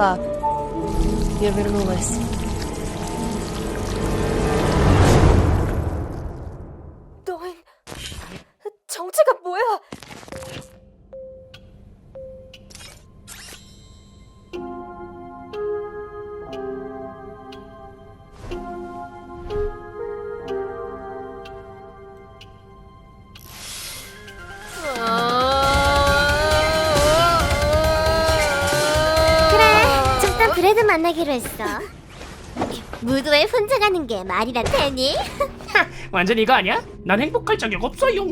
пап. Я вернулась. 만나기로 했어. 무도에 혼자 가는 게 말이란 되니? 완전 이거 아니야? 난 행복할 자격 없어요.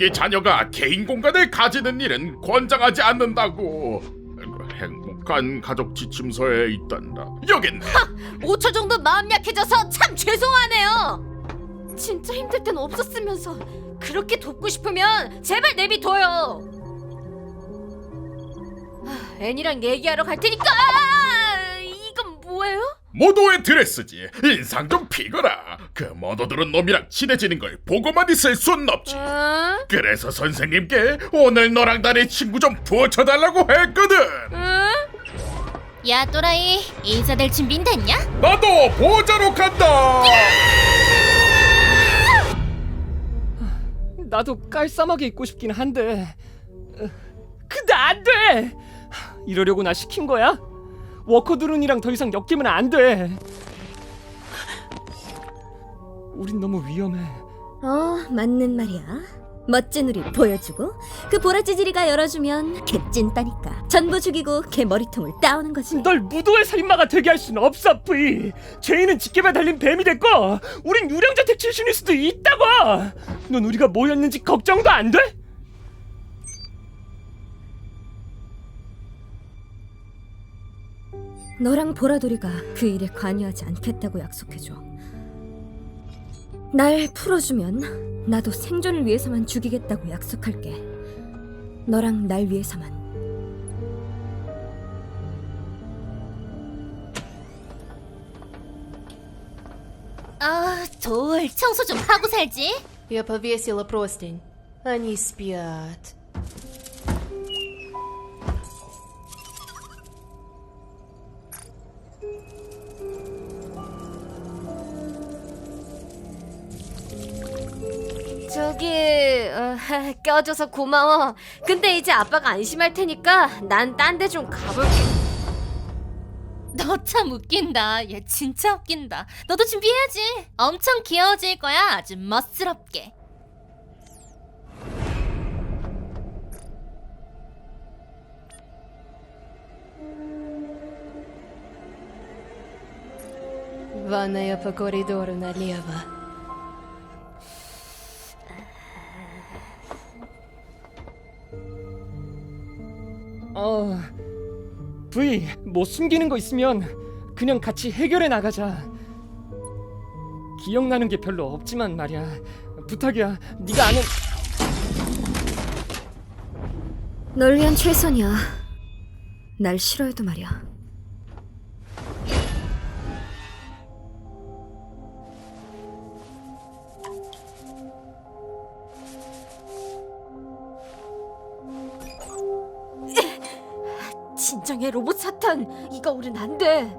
사춘기 자녀가 개인 공간을 가지는 일은 권장하지 않는다고. 행복한 가족 지침서에 있단다. 있네. 5초 정도 마음 약해져서 참 죄송하네요. 진짜 힘들 땐 없었으면서 그렇게 돕고 싶으면 제발 내비둬요. 아, 애니랑 얘기하러 갈 테니까? 모도의 드레스지. 인상 좀 피거라. 그 모도들은 놈이랑 친해지는 걸 보고만 있을 순 없지. 응? 그래서 선생님께 오늘 너랑 나의 친구 좀 부어쳐달라고 했거든. 응? 야, 또라이, 인사될 준비는 됐냐? 나도 보호자로 간다. 나도 깔쌈하게 입고 싶긴 한데. 어, 근데 안 돼. 이러려고 나 시킨 거야? 워커드룬이랑 더 이상 엮이면 안 돼. 우린 너무 위험해. 어, 맞는 말이야. 멋진 우리 보여주고 그 보라찌질이가 열어주면 걔 찐따니까 전부 죽이고 걔 머리통을 따오는 거지. 널 무도의 살인마가 되게 할 순 없어, 뿌이. 죄인은 직계발 달린 뱀이 됐고, 우린 유령자택 출신일 수도 있다고. 넌 우리가 뭐였는지 걱정도 안 돼? 너랑 보라돌이가 그 일에 관여하지 않겠다고 약속해줘. 날 풀어주면 나도 생존을 위해서만 죽이겠다고 약속할게. 너랑 날 위해서만. 아, 돌, 청소 좀 하고 살지. Я повесила простынь. Они спят. 껴줘서 고마워. 근데 이제 아빠가 안심할 테니까 난 딴 데 좀 가볼게. 너 참 웃긴다. 얘 진짜 웃긴다. 너도 준비해야지. 엄청 귀여워질 거야. 아주 멋스럽게. Ванная по коридору налево. 어, V, 뭐 숨기는 거 있으면 그냥 같이 해결해 나가자. 기억나는 게 별로 없지만 말이야. 부탁이야. 네가 아는 널 위한 최선이야. 날 싫어해도 말이야. 진정해 로봇 사탄 이거 우린 안 돼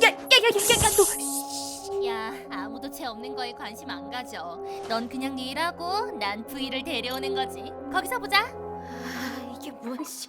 야야야야야야 너 야, 아무도 죄 없는 거에 관심 안 가져. 넌 그냥 네 일하고 난 V를 데려오는 거지. 거기서 보자. 아, 이게 뭔 씨.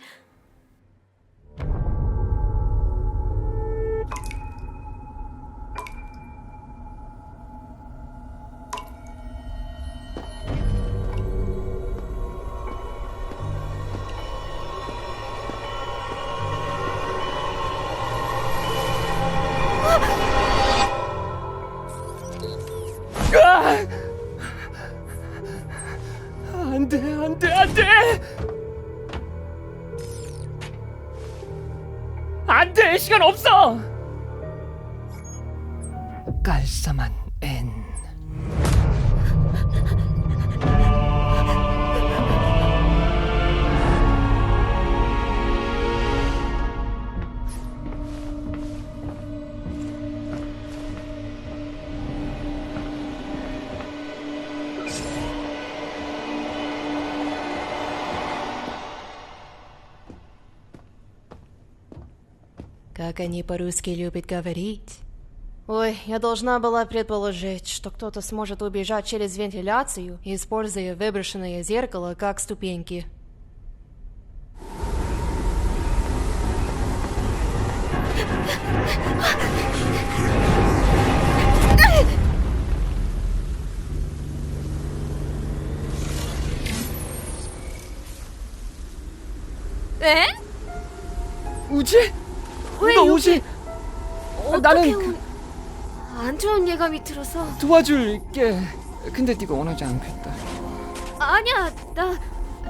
깔쌈한 N. Как они по-русски любят говорить. Ой, я должна была предположить, что кто-то сможет убежать через вентиляцию, используя выброшенное зеркало как ступеньки. 에? 우지? 왜 너 여기- 우지? 어떻게 나는 온... 안 좋은 예감이 들어서 도와줄게. 근데 네가 원하지 않겠다. 아니야 나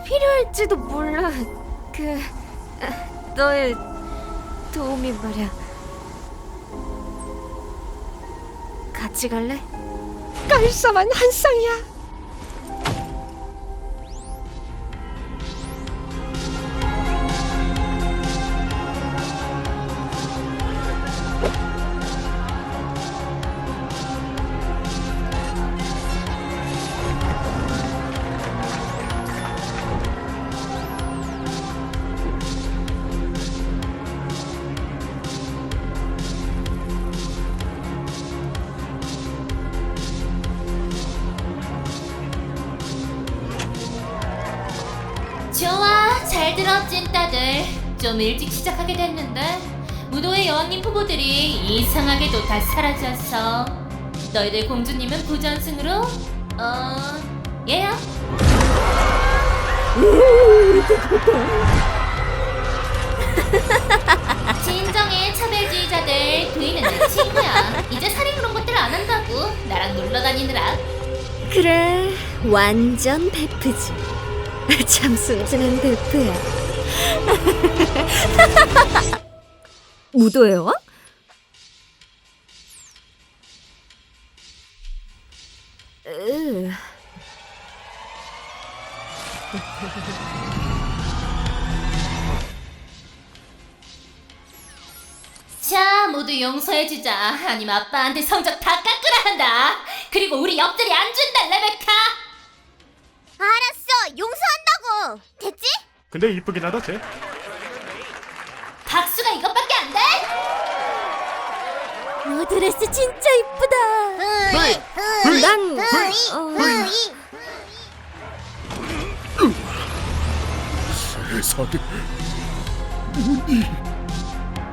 필요할지도 몰라 그 아, 너의 도움이 말이야 같이 갈래? 깔쌈한 한 쌍이야. 들어 찐따들. 좀 일찍 시작하게 됐는데 무도의 여왕님 후보들이 이상하게도 다 사라졌어. 너희들 공주님은 부전승으로 어 얘야. 진정의 차별주의자들 부인은 내 친구야. 이제 살인 그런 것들 안 한다고 나랑 놀러 다니느라. 그래, 완전 베프지. 참 순진한 베프야. 으, 자, 모두 용서해주자. 아니면 아빠한테 성적 다 깎으라 한다. 그리고 우리 옆자리 안 준다, 레베카. 알았어 용서한다고 됐지? 근데 이쁘긴 하다 쟤. 박수가 이것밖에 안 돼? 너 드레스 진짜 이쁘다. 난 어, 세상에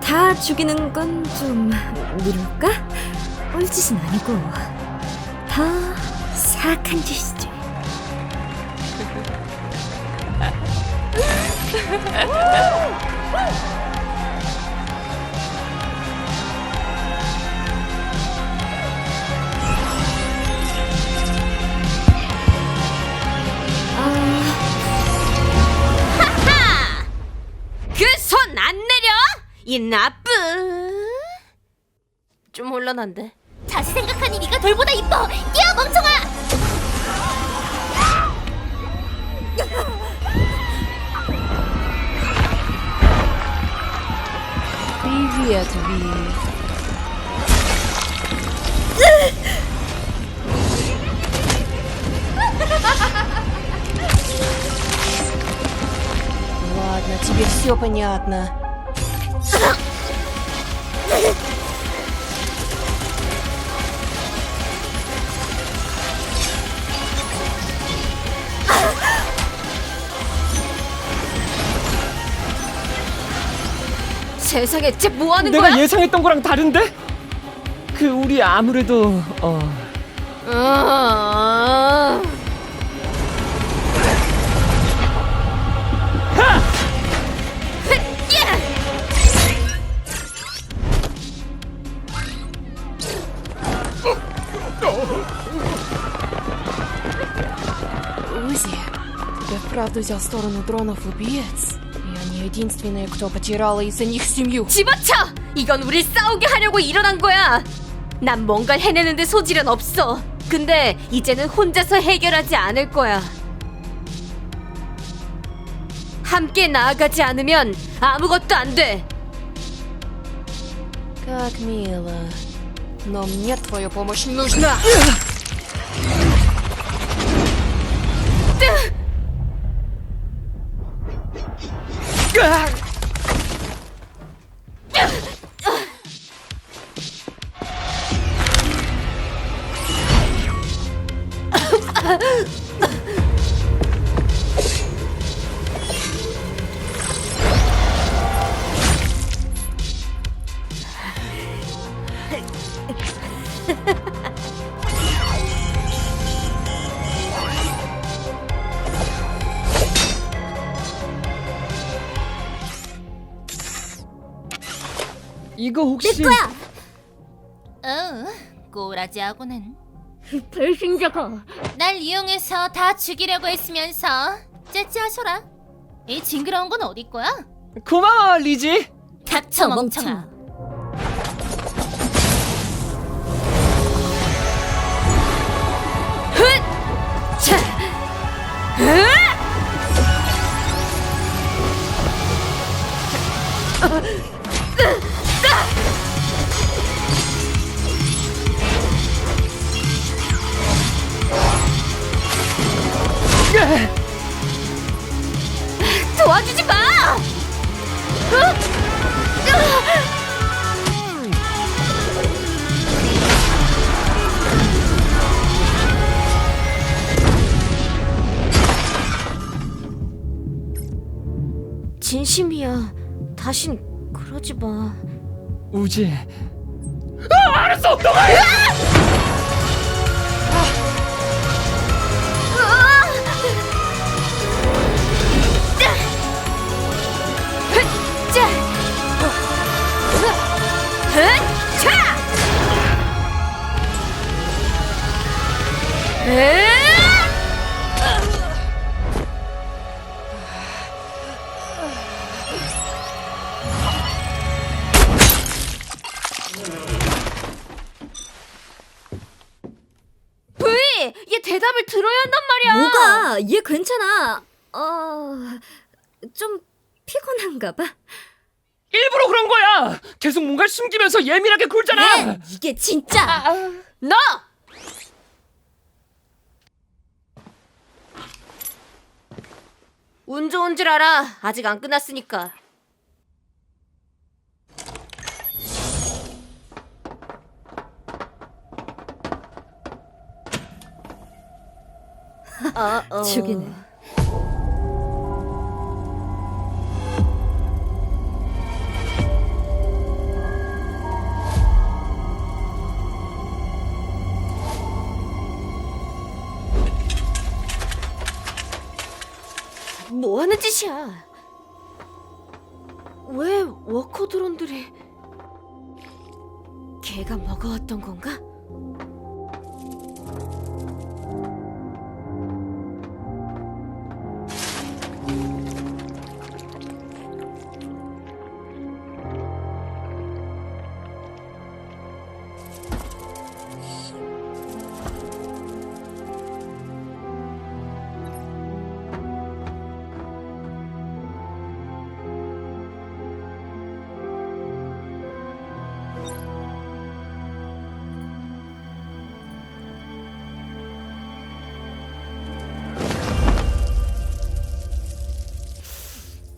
다 죽이는 건 좀 미룰까? 뻘짓은 아니고 더 사악한 짓이지. 그 손 안 내려? 이 나쁜. 좀 혼란한데. 다시 생각하니 네가 돌보다 이뻐. 뛰어 멍청아. Привет, Ви. Ладно, тебе все понятно. 세상에 쟤 뭐 하는 내가 거야? 예상했던 거랑 다른데? 그 우리 아무래도 어 어... Узи, тебя вправду взял сторону дронов-убиец? Я не единственная, кто потеряла из-за них семью. 집어쳐! 이건 우릴 싸우게 하려고 일어난 거야. 난 뭔가 해내는데 소질은 없어. 근데 이제는 혼자서 해결하지 않을 거야. 함께 나아가지 않으면 아무것도 안 돼. Как мило. Но мне твоя помощь не нужна. 이거 혹시 응. 꼬라지하고는 배신자가 날 이용해서 다 죽이려고 했으면서 째째하셔라. 이 징그러운 건 어디 거야? 고마워 리지. 닥쳐 멍청아. 다신 그러지 마. 우지. 아 알았어. 너가 해. 좀 피곤한가 봐. 일부러 그런 거야. 계속 뭔가 숨기면서 예민하게 굴잖아. 네, 이게 진짜 너! 운 좋은 줄 알아. 아직 안 끝났으니까. 어, 어. 죽이네. 뭐 하는 짓이야? 왜 워커 드론들이 걔가 먹어왔던 건가?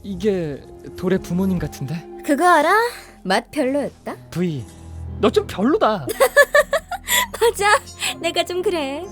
이게 돌의 부모님 같은데? 그거 알아? 맛 별로였다. V 너좀 별로다 맞아. 내가 좀 그래.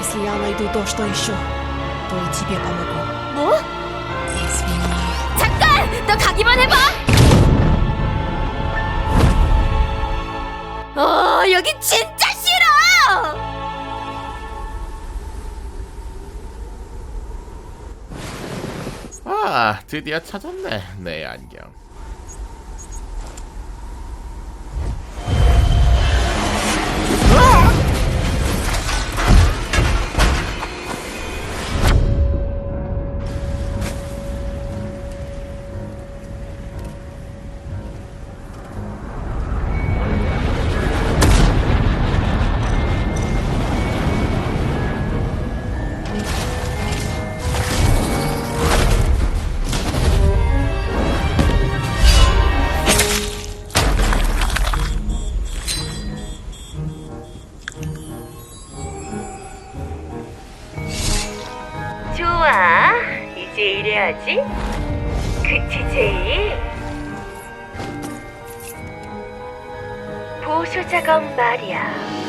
Если я найду то, что ищу, то и тебе помогу. 뭐? Извини. 잠깐! 너 가기만 해봐! 어, 여기 진짜 싫어! 아, 드디어 찾았네. 내 안경. 보수 작업 말이야.